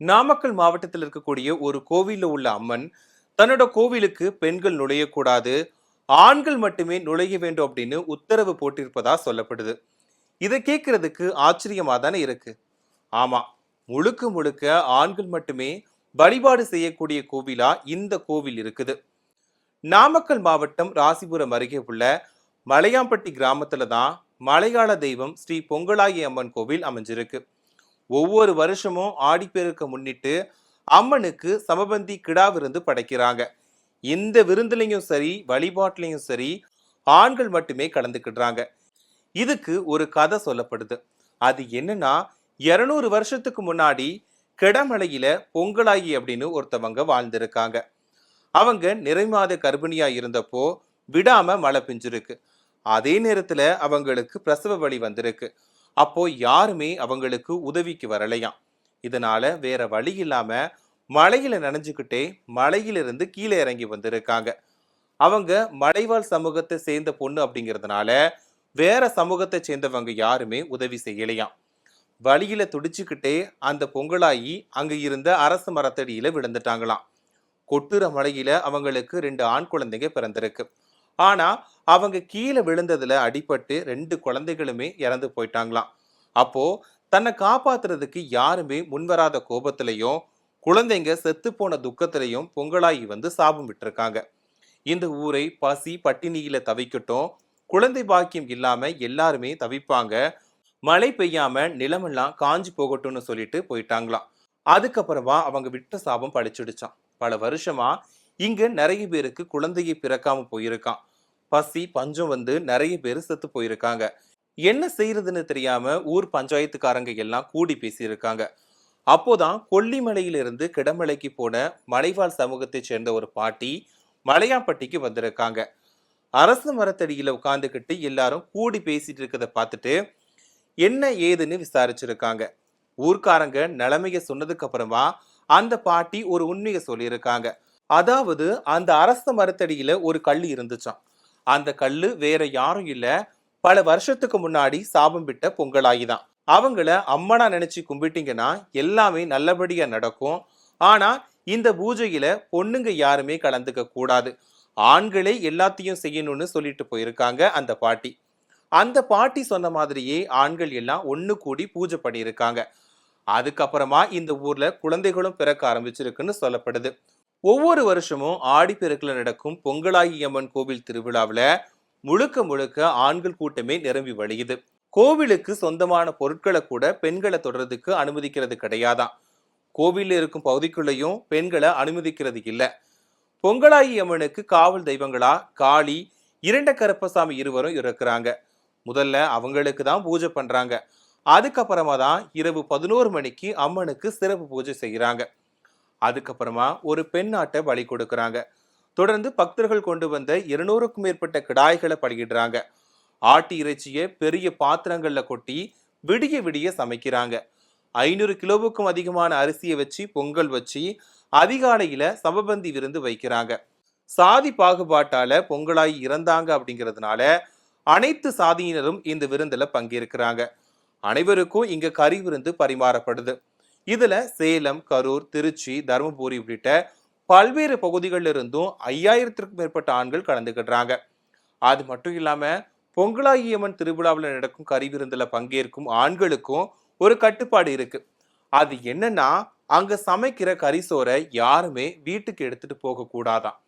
நாமக்கல் மாவட்டத்தில் இருக்கக்கூடிய ஒரு கோவிலில் உள்ள அம்மன் தன்னோட கோவிலுக்கு பெண்கள் நுழையக்கூடாது ஆண்கள் மட்டுமே நுழைய வேண்டும் அப்படின்னு உத்தரவு போட்டிருப்பதா சொல்லப்படுது. இதை கேட்கறதுக்கு ஆச்சரியமா தானே இருக்கு. ஆமா முழுக்க முழுக்க ஆண்கள் மட்டுமே வழிபாடு செய்யக்கூடிய கோவிலா இந்த கோவில் இருக்குது. நாமக்கல் மாவட்டம் ராசிபுரம் அருகே உள்ள மலையாம்பட்டி கிராமத்துல தான் மலையாள தெய்வம் ஸ்ரீ பொங்கலாயி அம்மன் கோவில் அமைஞ்சிருக்கு. ஒவ்வொரு வருஷமும் ஆடிப்பெருக்க முன்னிட்டு அம்மனுக்கு சமபந்தி கிடா விருந்து படைக்கிறாங்க. இந்த விருந்துலையும் சரி வழிபாட்டிலையும் சரி ஆண்கள் மட்டுமே கலந்துக்கிடுறாங்க. இதுக்கு ஒரு கதை சொல்லப்படுது. அது என்னன்னா இருநூறு வருஷத்துக்கு முன்னாடி கிடமலையில பொங்கலாயி அப்படின்னு ஒருத்தவங்க வாழ்ந்திருக்காங்க. அவங்க நிறைமாத கர்ப்பிணியா இருந்தப்போ விடாம மழை பெஞ்சிருக்கு. அதே நேரத்துல அவங்களுக்கு பிரசவ வலி வந்திருக்கு. அப்போ யாருமே அவங்களுக்கு உதவிக்கு வரலையாம். இதனால வேற வழி இல்லாம மலையில நனைஞ்சுக்கிட்டே மலையிலிருந்து கீழே இறங்கி வந்திருக்காங்க. அவங்க மலைவாழ் சமூகத்தை சேர்ந்த பொண்ணு அப்படிங்கிறதுனால வேற சமூகத்தை சேர்ந்தவங்க யாருமே உதவி செய்யலையாம். வழியில துடிச்சுக்கிட்டே அந்த பொங்கலாயி அங்க இருந்த அரசு மரத்தடியில விழுந்துட்டாங்களாம். கொட்டுற மலையில அவங்களுக்கு ரெண்டு ஆண் குழந்தைங்க பிறந்திருக்கு. ஆனா அவங்க கீழே விழுந்ததில் அடிபட்டு ரெண்டு குழந்தைகளுமே இறந்து போயிட்டாங்களாம். அப்போது தன்னை காப்பாத்துறதுக்கு யாருமே முன்வராத கோபத்திலையும் குழந்தைங்க செத்து போன துக்கத்திலையும் பொங்கலாயி வந்து சாபம் விட்டுருக்காங்க. இந்த ஊரை பசி பட்டினியில தவிக்கட்டும் குழந்தை பாக்கியம் இல்லாம எல்லாருமே தவிப்பாங்க மழை பெய்யாம நிலமெல்லாம் காஞ்சு போகட்டும்னு சொல்லிட்டு போயிட்டாங்களாம். அதுக்கப்புறமா அவங்க விட்ட சாபம் பழிச்சிடுச்சான் பல வருஷமா இங்க நிறைய பேருக்கு குழந்தையை பிறக்காம போயிருக்கான் பசி பஞ்சம் வந்து நிறைய பேர் செத்து போயிருக்காங்க. என்ன செய்யறதுன்னு தெரியாம ஊர் பஞ்சாயத்துக்காரங்க எல்லாம் கூடி பேசியிருக்காங்க. அப்போதான் கொல்லிமலையிலிருந்து கிடமலைக்கு போன மலைவாழ் சமூகத்தைச் சேர்ந்த ஒரு பாட்டி மலையாம்பட்டிக்கு வந்திருக்காங்க. அரசு மரத்தடியில உட்காந்துக்கிட்டு எல்லாரும் கூடி பேசிட்டு இருக்கிறத பார்த்துட்டு என்ன ஏதுன்னு விசாரிச்சிருக்காங்க. ஊர்க்காரங்க நிலைமைய சொன்னதுக்கு அப்புறமா அந்த பாட்டி ஒரு உண்மையை சொல்லியிருக்காங்க. அதாவது அந்த அரச மரத்தடியில ஒரு கல் இருந்துச்சாம். அந்த கல் வேற யாரும் இல்ல. பல வருஷத்துக்கு முன்னாடி சாபம் விட்ட பொங்கலாகிதான். அவங்கள அம்மனா நினைச்சு கும்பிட்டீங்கன்னா எல்லாமே நல்லபடியா நடக்கும். ஆனா இந்த பூஜையில பொண்ணுங்க யாருமே கலந்துக்க கூடாது. ஆண்களே எல்லாத்தையும் செய்யணும்னு சொல்லிட்டு போயிருக்காங்க அந்த பாட்டி. அந்த பாட்டி சொன்ன மாதிரியே ஆண்கள் எல்லாம் ஒன்று கூடி பூஜை பண்ணியிருக்காங்க. அதுக்கப்புறமா இந்த ஊர்ல குழந்தைகளும் பிறக்க ஆரம்பிச்சிருக்குன்னு சொல்லப்படுது. ஒவ்வொரு வருஷமும் ஆடிப்பெருக்கில் நடக்கும் பொங்கலாயி அம்மன் கோவில் திருவிழாவில் முழுக்க முழுக்க ஆண்கள் கூட்டமே நிரம்பி வழியுது. கோவிலுக்கு சொந்தமான பொருட்களை கூட பெண்களை தொடர்றதுக்கு அனுமதிக்கிறது கிடையாதான் கோவிலில் இருக்கும் பகுதிக்குள்ளேயும் பெண்களை அனுமதிக்கிறது இல்லை. பொங்கலாயி அம்மனுக்கு காவல் தெய்வங்களா காளி இரண்ட கருப்பசாமி இருவரும் இருக்கிறாங்க. முதல்ல அவங்களுக்கு தான் பூஜை பண்றாங்க. அதுக்கப்புறமா தான் இரவு பதினோரு மணிக்கு அம்மனுக்கு சிறப்பு பூஜை செய்கிறாங்க அதுக்கப்புறமா ஒரு பெண் ஆட்டை பலி கொடுக்குறாங்க. தொடர்ந்து பக்தர்கள் கொண்டு வந்த இருநூறுக்கும் மேற்பட்ட கிடாய்களை பலியிடுறாங்க. ஆட்டு இறைச்சியை பெரிய பாத்திரங்கள்ல கொட்டி விடிய விடிய சமைக்கிறாங்க. ஐநூறு கிலோவுக்கும் அதிகமான அரிசியை வச்சு பொங்கல் வச்சு அதிகாலையில சமபந்தி விருந்து வைக்கிறாங்க. சாதி பாகுபாட்டால பொங்கலாய் இறந்தாங்க அப்படிங்கிறதுனால அனைத்து சாதியினரும் இந்த விருந்துல பங்கேற்கிறாங்க. அனைவருக்கும் இங்க கறி விருந்து பரிமாறப்படுது. இதில் சேலம் கரூர் திருச்சி தருமபுரி உள்ளிட்ட பல்வேறு பகுதிகளில் இருந்தும் ஐயாயிரத்திற்கும் மேற்பட்ட ஆண்கள் கலந்துக்கிடுறாங்க அது மட்டும் இல்லாமல் பொங்கலாகியம்மன் திருவிழாவில் நடக்கும் கறி பங்கேற்கும் ஆண்களுக்கும் ஒரு கட்டுப்பாடு இருக்கு. அது என்னன்னா அங்க சமைக்கிற கரிசோரை யாருமே வீட்டுக்கு எடுத்துட்டு போக